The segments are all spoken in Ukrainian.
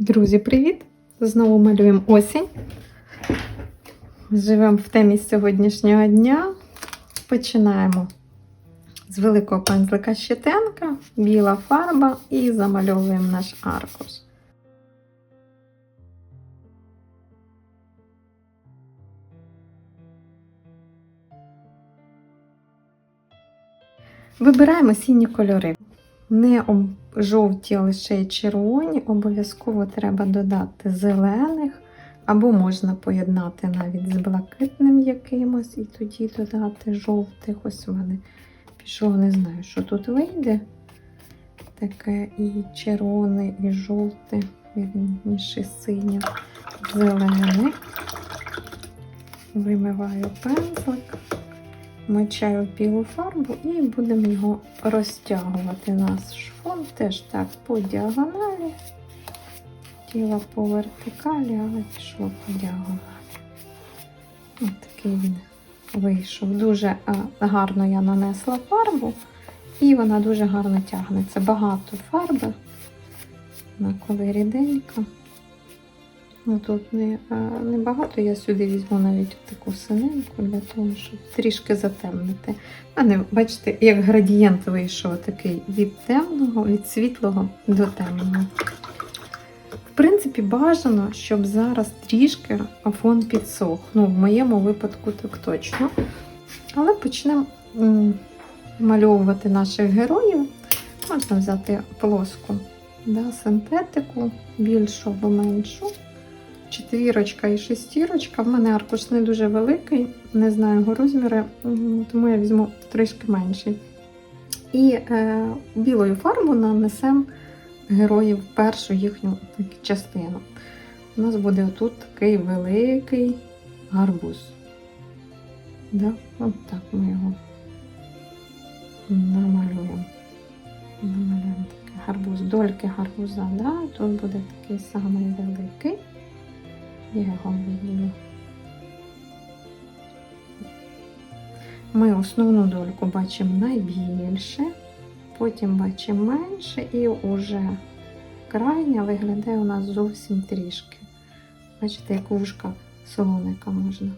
Друзі, привіт! Знову малюємо осінь. Живемо в темі сьогоднішнього дня. Починаємо з великого пензлика щетенка, біла фарба і замальовуємо наш аркуш. Вибираємо сіні кольори. Не жовті, лише червоні, обов'язково треба додати зелених, або можна поєднати навіть з блакитним якимось, і тоді додати жовтих. Ось у мене пішов, не знаю, що тут вийде. Таке і червоне, і жовте, вірніше синє, зелене. Вимиваю пензлик мочаю білу фарбу і будемо його розтягувати. Наш фон теж так по діагоналі. Тіло по вертикалі, але пішло по діагоналі. Ось такий він вийшов. Дуже гарно я нанесла фарбу, і вона дуже гарно тягнеться. Багато фарби, вона коли ріденька. Ну, тут не, а, не багато, я сюди візьму навіть таку синеньку для того, щоб трішки затемнити. У мене, бачите, як градієнт вийшов такий від темного, від світлого до темного. В принципі, бажано, щоб зараз трішки фон підсох. Ну, в моєму випадку так точно. Але почнемо мальовувати наших героїв. Можна взяти плоску да, синтетику, більшу або меншу четвірочка і шестірочка. В мене аркуш не дуже великий, не знаю його розміри, тому я візьму трішки менший. І е, білою фарбою нанесемо героїв першу їхню таку частину. У нас буде отут такий великий гарбуз. Да? От так ми його намалюємо. Намалюємо такий гарбуз, дольки гарбуза. Да? Тут буде такий самий великий. Його. Ми основну дольку бачимо найбільше, потім бачимо менше, і уже крайня виглядає у нас зовсім трішки. Бачите, як вушка солоника можна.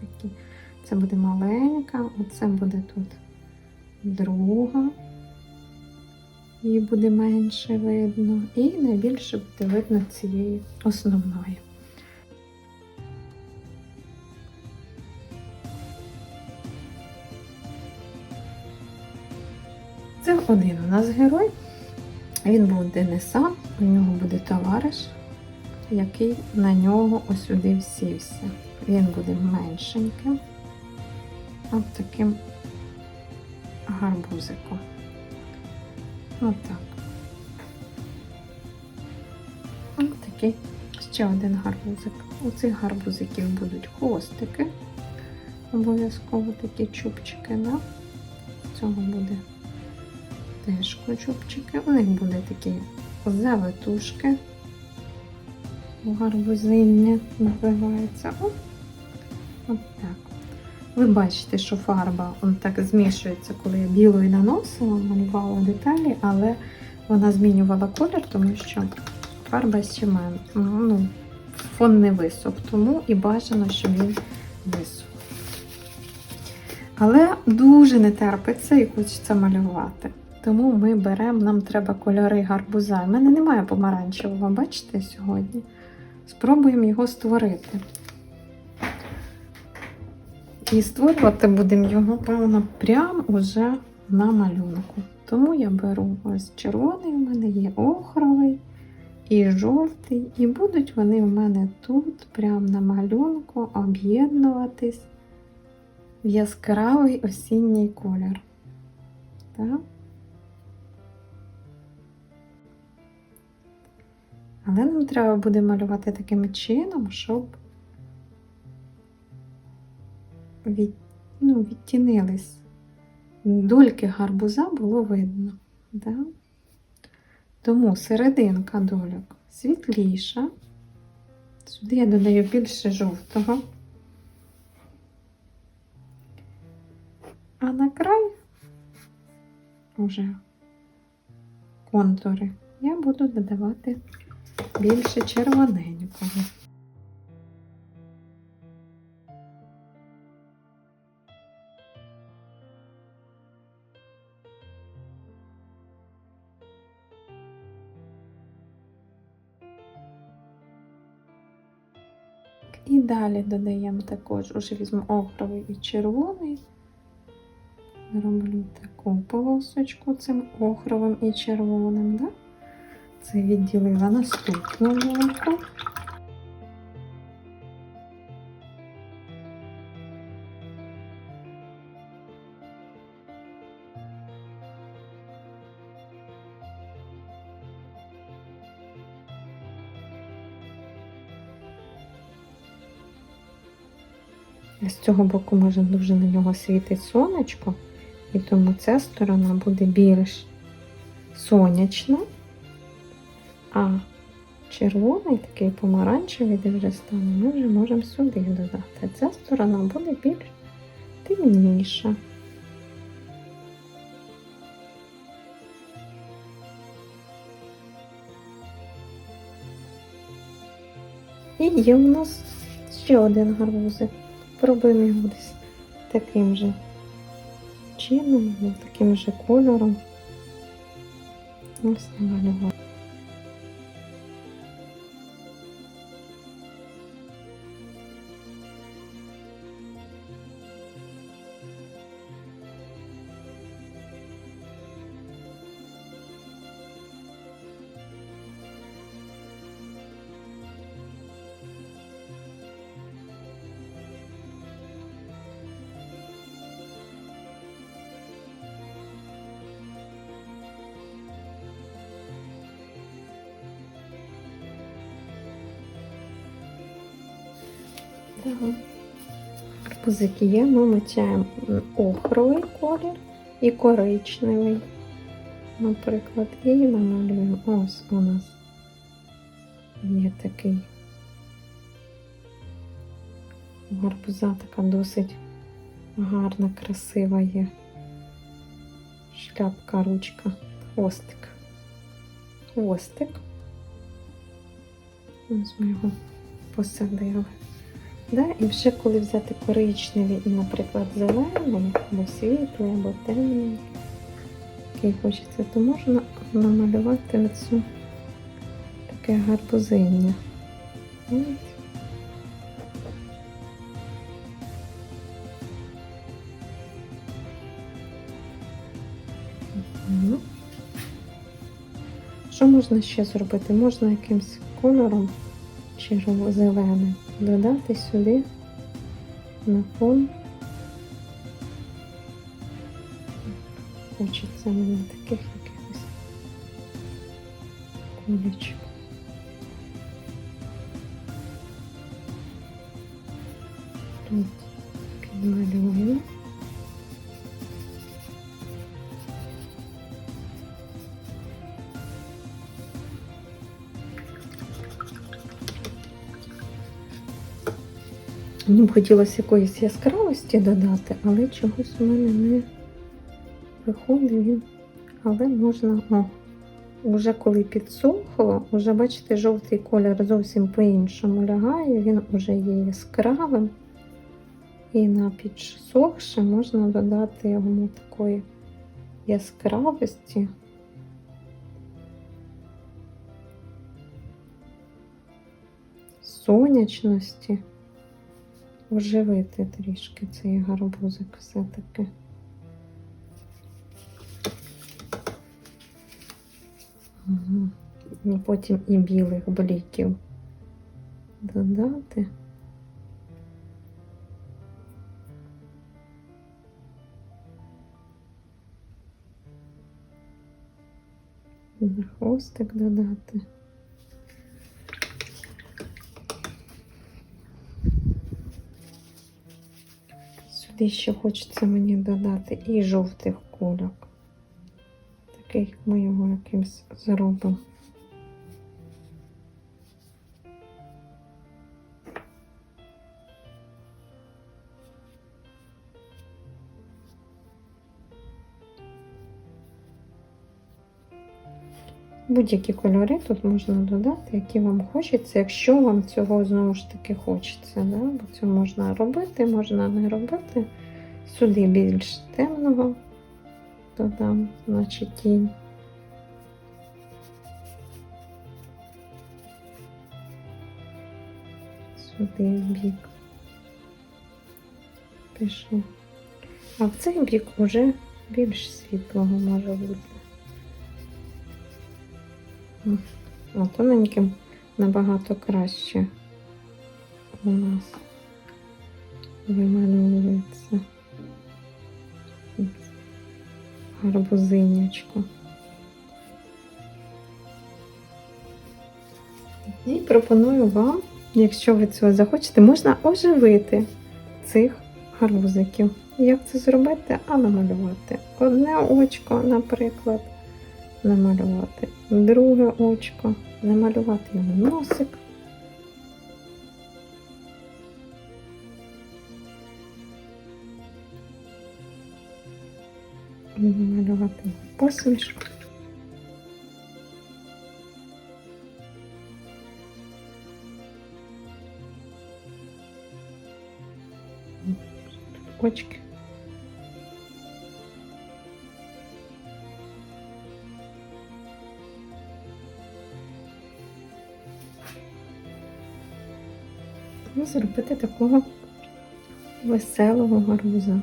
Такі. Це буде маленька, оце буде тут друга. Її буде менше видно. І найбільше буде видно цієї основної. Це один у нас герой. Він був Дениса, у нього буде товариш, який на нього ось сюди всівся. Він буде меншеньким, от таким гарбузиком. Отак. Ось такий ще один гарбузик. У цих гарбузиків будуть хвостики. Обов'язково такі чубчики, да? Цього буде теж чубчики. У них буде такі завитушки. Гарбузиння називається. О, от так. Ви бачите, що фарба он так змішується, коли я білою наносила, малювала деталі, але вона змінювала колір, тому що фарба ще. Ну, фон не висох, тому і бажано, щоб він висох. Але дуже не терпиться і хочеться малювати. Тому ми беремо, нам треба кольори гарбуза. У мене немає помаранчевого, бачите, сьогодні. Спробуємо його створити. І створювати будемо його, певно, прямо уже на малюнку. Тому я беру ось червоний, у мене є охровий і жовтий. І будуть вони в мене тут, прямо на малюнку, об'єднуватись в яскравий осінній колір. Так? Але нам треба буде малювати таким чином, щоб від, ну, відтінились. Дольки гарбуза було видно. Да? Тому серединка дольок світліша. Сюди я додаю більше жовтого. А на край уже контури я буду додавати більше червоненького. І далі додаємо також, уже візьму охровий і червоний. Роблю таку полосочку цим охровим і червоним. Да? Це відділила наступну вилку. З цього боку може дуже на нього світить сонечко, і тому ця сторона буде більш сонячна, а червоний такий помаранчевий, де вже стане, ми вже можемо сюди додати. Ця сторона буде більш темніша. І є у нас ще один гарбузик. Пробуємо його десь таким же чином, таким же кольором. Ось намалювати. Да. Гарбузики є, ми мочаємо охровий колір і коричневий, наприклад, і намалюємо. Ось у нас є такий гарбуза така досить гарна, красива є шляпка, ручка, хвостик. Хвостик. Ось ми його посадили. Да? І вже коли взяти коричневий і, наприклад, зелений, або світлий, або темний, який хочеться, то можна намалювати оцю таке гарбузиння. Що можна ще зробити? Можна якимось кольором черво-зеленим додати сюди на фон. Хочеться мені таких якихось кулечок. Тут підмалюємо. Мені б хотілося якоїсь яскравості додати, але чогось у мене не виходить він. Але можна, о, вже коли підсохло, вже бачите, жовтий колір зовсім по-іншому лягає, він вже є яскравим. І на підсохше можна додати йому такої яскравості. Сонячності оживити трішки цей гарбузик все-таки. Угу. Потім і білих бліків додати. Хвостик додати. Сюди ще хочеться мені додати і жовтих кульок. Таких ми його якимось зробимо. Будь-які кольори тут можна додати, які вам хочеться, якщо вам цього знову ж таки хочеться. Да? Бо це можна робити, можна не робити. Сюди більш темного додам, значить тінь. Сюди бік. Пішов. А в цей бік вже більш світлого може бути. О, тоненьким набагато краще у нас вимальовується гарбузинячко. І пропоную вам, якщо ви цього захочете, можна оживити цих гарбузиків. Як це зробити? А намалювати. Одне очко, наприклад, намалювати. Друге очко, намалювати йому носик. Намалювати посмішку. Очки. Зробити такого веселого гарбуза.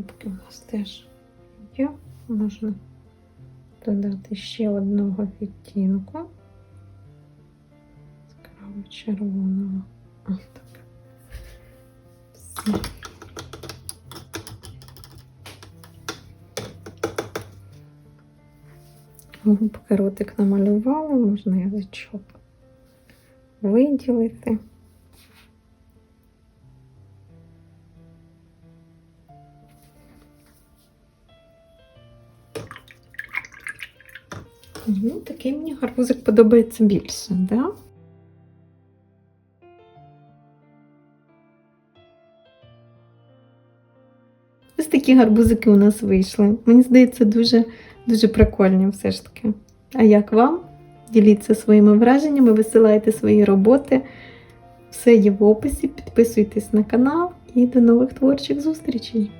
Губки у нас теж є. Можна додати ще одного відтінку яскраво червоного. Так. Губки ротик намалювали, можна язичок виділити. Ну, такий мені гарбузик подобається більше, да? Ось такі гарбузики у нас вийшли. Мені здається, дуже, дуже прикольні все ж таки. А як вам? Діліться своїми враженнями, висилайте свої роботи. Все є в описі. Підписуйтесь на канал і до нових творчих зустрічей!